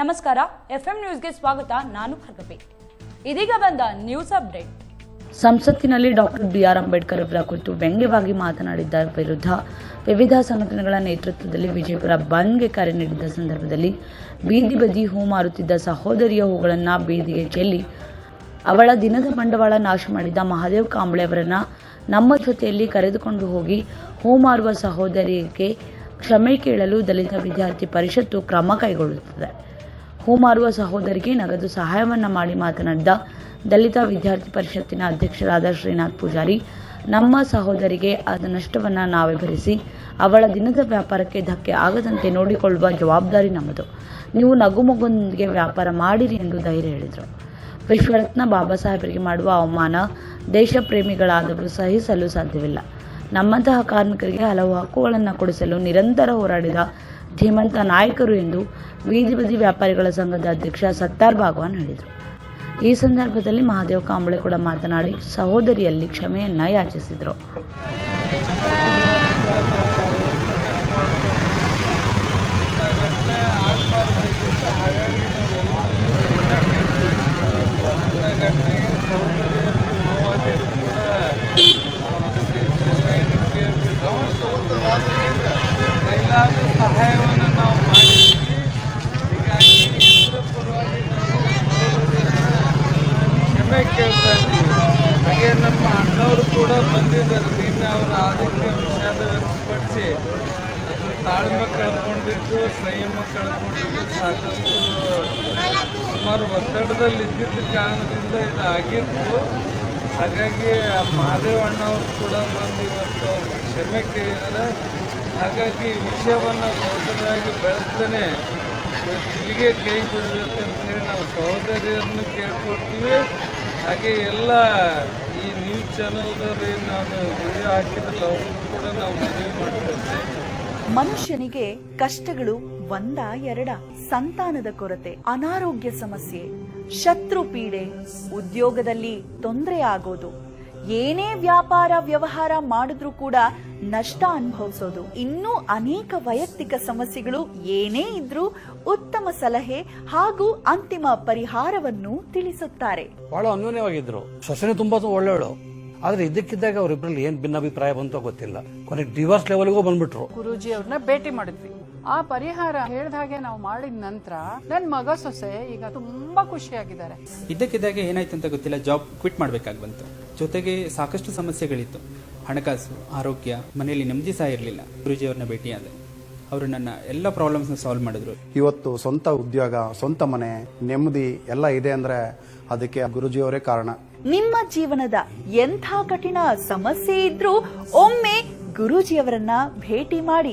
ನಮಸ್ಕಾರ, ಎಫ್ಎಂ ನ್ಯೂಸ್ಗೆ ಸ್ವಾಗತ. ನಾನು ಖರ್ಗಪಿ. ಇದೀಗ ಬಂದ ನ್ಯೂಸ್ ಅಪ್ಡೇಟ್. ಸಂಸತ್ತಿನಲ್ಲಿ ಡಾಕ್ಟರ್ ಬಿ ಆರ್ ಅಂಬೇಡ್ಕರ್ ಅವರ ಕುರಿತು ವ್ಯಂಗ್ಯವಾಗಿ ಮಾತನಾಡಿದ್ದ ವಿರುದ್ಧ ವಿವಿಧ ಸಂಘಟನೆಗಳ ನೇತೃತ್ವದಲ್ಲಿ ವಿಜಯಪುರ ಬಂದ್ಗೆ ಕರೆ ನೀಡಿದ್ದ ಸಂದರ್ಭದಲ್ಲಿ ಬೀದಿ ಬದಿ ಹೂ ಮಾರುತ್ತಿದ್ದ ಸಹೋದರಿಯ ಹೂಗಳನ್ನು ಬೀದಿಗೆ ಚೆಲ್ಲಿ ಅವಳ ದಿನದ ಬಂಡವಾಳ ನಾಶ ಮಾಡಿದ ಮಹಾದೇವ್ ಕಾಂಬಳೆ ಅವರನ್ನು ನಮ್ಮ ಜೊತೆಯಲ್ಲಿ ಕರೆದುಕೊಂಡು ಹೋಗಿ ಹೂ ಮಾರುವ ಸಹೋದರಿಗೆ ಕ್ಷಮೆ ಕೇಳಲು ದಲಿತ ವಿದ್ಯಾರ್ಥಿ ಪರಿಷತ್ತು ಕ್ರಮ ಕೈಗೊಳ್ಳುತ್ತದೆ. ಹೂ ಮಾರುವ ಸಹೋದರಿಗೆ ನಗದು ಸಹಾಯವನ್ನು ಮಾಡಿ ಮಾತನಾಡಿದ ದಲಿತ ವಿದ್ಯಾರ್ಥಿ ಪರಿಷತ್ತಿನ ಅಧ್ಯಕ್ಷರಾದ ಶ್ರೀನಾಥ್ ಪೂಜಾರಿ, ನಮ್ಮ ಸಹೋದರಿಗೆ ಆದ ನಷ್ಟವನ್ನು ನಾವೇ ಭರಿಸಿ, ಅವಳ ದಿನದ ವ್ಯಾಪಾರಕ್ಕೆ ಧಕ್ಕೆ ಆಗದಂತೆ ನೋಡಿಕೊಳ್ಳುವ ಜವಾಬ್ದಾರಿ ನಮ್ಮದು. ನೀವು ನಗುಮಗುಂದಿಗೆ ವ್ಯಾಪಾರ ಮಾಡಿರಿ ಎಂದು ಧೈರ್ಯ ಹೇಳಿದರು. ವಿಶ್ವರತ್ನ ಬಾಬಾ ಸಾಹೇಬರಿಗೆ ಮಾಡುವ ಅವಮಾನ ದೇಶ ಪ್ರೇಮಿಗಳಾದವರು ಸಹಿಸಲು ಸಾಧ್ಯವಿಲ್ಲ. ನಮ್ಮಂತಹ ಕಾರ್ಮಿಕರಿಗೆ ಹಲವು ಹಕ್ಕುಗಳನ್ನು ಕೊಡಿಸಲು ನಿರಂತರ ಹೋರಾಡಿದ ಧೀಮಂತ ನಾಯಕರು ಎಂದು ಬೀದಿ ಬದಿ ವ್ಯಾಪಾರಿಗಳ ಸಂಘದ ಅಧ್ಯಕ್ಷ ಸತ್ತಾರ್ ಭಾಗವಾನ್ ಹೇಳಿದರು. ಈ ಸಂದರ್ಭದಲ್ಲಿ ಮಹಾದೇವ ಕಾಂಬಳೆ ಕೂಡ ಮಾತನಾಡಿ ಸಹೋದರಿಯಲ್ಲಿ ಕ್ಷಮೆಯನ್ನ ಯಾಚಿಸಿದರು ಕೈಲಾದ ಸಹಾಯವನ್ನು ನಾವು ಮಾಡಿದ್ವಿ ಹೀಗಾಗಿ ಎಲ್ಲರ ಪರವಾಗಿ ನಾವು ಕ್ಷಮೆ ಕೇಳ್ತಾ ಇದ್ದೀವಿ ಹಾಗೆ ನಮ್ಮ ಅಣ್ಣವರು ಕೂಡ ಬಂದಿದ್ದಾರೆ ನಿನ್ನೆ ಅವರ ಆರೋಗ್ಯ ವಿಷಾದ ವ್ಯಕ್ತಪಡಿಸಿ ತಾಳ್ಮೆ ಕಳ್ಕೊಂಡಿದ್ದು ಸಂಯಮ ಕಳ್ಕೊಂಡಿದ್ದು ಸಾಕಷ್ಟು ಸುಮಾರು ಒತ್ತಡದಲ್ಲಿ ಇದ್ದಿದ್ದ ಕಾರಣದಿಂದ ಇದು ಆಗಿತ್ತು ಹಾಗಾಗಿ ಮಹಾದೇವ ಅಣ್ಣವ್ರು ಕೂಡ ಬಂದು ಇವತ್ತು ಕ್ಷಮೆ ಕೇಳಿದ್ದಾರೆ. ಹಾಗಾಗಿ ವಿಷಯವನ್ನು ದೊಡ್ಡದಾಗಿ ಬೆಳೆಸ್ತಾನೆ ಇಲ್ಲಿಗೆ ಕೈ ಬಿಡಬೇಕು ಅಂತೇಳಿ ನಾವು ಸಹೋದರಿಯರನ್ನು ಕೇಳ್ಕೊಡ್ತೀವಿ ಹಾಗೆ ಎಲ್ಲ ಮನುಷ್ಯನಿಗೆ ಕಷ್ಟಗಳು ಒಂದ ಎರಡ. ಸಂತಾನದ ಕೊರತೆ, ಅನಾರೋಗ್ಯ ಸಮಸ್ಯೆ, ಶತ್ರು ಪೀಡೆ, ಉದ್ಯೋಗದಲ್ಲಿ ತೊಂದರೆ ಆಗೋದು. ಏನೇ ವ್ಯಾಪಾರ ವ್ಯವಹಾರ ಮಾಡಿದ್ರೂ ಕೂಡ ನಷ್ಟ ಅನುಭವಿಸೋದು. ಇನ್ನೂ ಅನೇಕ ವೈಯಕ್ತಿಕ ಸಮಸ್ಯೆಗಳು ಏನೇ ಇದ್ರೂ ಉತ್ತಮ ಸಲಹೆ ಹಾಗೂ ಅಂತಿಮ ಪರಿಹಾರವನ್ನು ತಿಳಿಸುತ್ತಾರೆ. ಬಹಳ ಅನ್ಯೋನ್ಯವಾಗಿದ್ರು. ಸೊಸೆನೇ ತುಂಬಾ ಒಳ್ಳೆಯವಳು. ಆದ್ರೆ ಇದಕ್ಕಿದ್ದಾಗ ಅವರಿಬ್ಬರಲ್ಲಿ ಏನ್ ಭಿನ್ನಾಭಿಪ್ರಾಯ ಬಂತೋ ಗೊತ್ತಿಲ್ಲ. ಕೊನೆಗೆ ಡಿವೋರ್ಸ್ ಲೆವೆಲ್ಗೂ ಬಂದ್ಬಿಟ್ರು. ಗುರುಜಿ ಅವ್ರನ್ನ ಭೇಟಿ ಮಾಡಿದ್ವಿ. ಆ ಪರಿಹಾರ ಹೇಳಿದ ಹಾಗೆ ನಾವು ಮಾಡಿದ ನಂತರ ನನ್ನ ಮಗ ಸೊಸೆ ಈಗ ತುಂಬಾ ಖುಷಿಯಾಗಿದ್ದಾರೆ. ಇದ್ದಕ್ಕಿದ್ದಾಗೆ ಏನಾಯ್ತು ಅಂತ ಗೊತ್ತಿಲ್ಲ ಜಾಬ್ ಕ್ವಿಟ್ ಮಾಡ್ಬೇಕಾಗಿ ಬಂತು. ಜೊತೆಗೆ ಸಾಕಷ್ಟು ಸಮಸ್ಯೆಗಳಿತ್ತು. ಹಣಕಾಸು ಆರೋಗ್ಯ ಮನೆಯಲ್ಲಿ ನೆಮ್ಮದಿ ಸಹ ಇರಲಿಲ್ಲ. ಗುರುಜಿ ಅವ್ರನ್ನ ಭೇಟಿಯಾದೆ. ಅವರು ನನ್ನ ಎಲ್ಲ ಪ್ರಾಬ್ಲಮ್ಸ್ನ ಸಾಲ್ವ್ ಮಾಡಿದ್ರು. ಇವತ್ತು ಸ್ವಂತ ಉದ್ಯೋಗ ಸ್ವಂತ ಮನೆ ನೆಮ್ಮದಿ ಎಲ್ಲ ಇದೆ ಅಂದ್ರೆ ಅದಕ್ಕೆ ಗುರುಜಿಯವರೇ ಕಾರಣ. ನಿಮ್ಮ ಜೀವನದ ಎಂಥ ಕಠಿಣ ಸಮಸ್ಯೆ ಇದ್ರೂ ಒಮ್ಮೆ ಗುರೂಜಿಯವರನ್ನ ಭೇಟಿ ಮಾಡಿ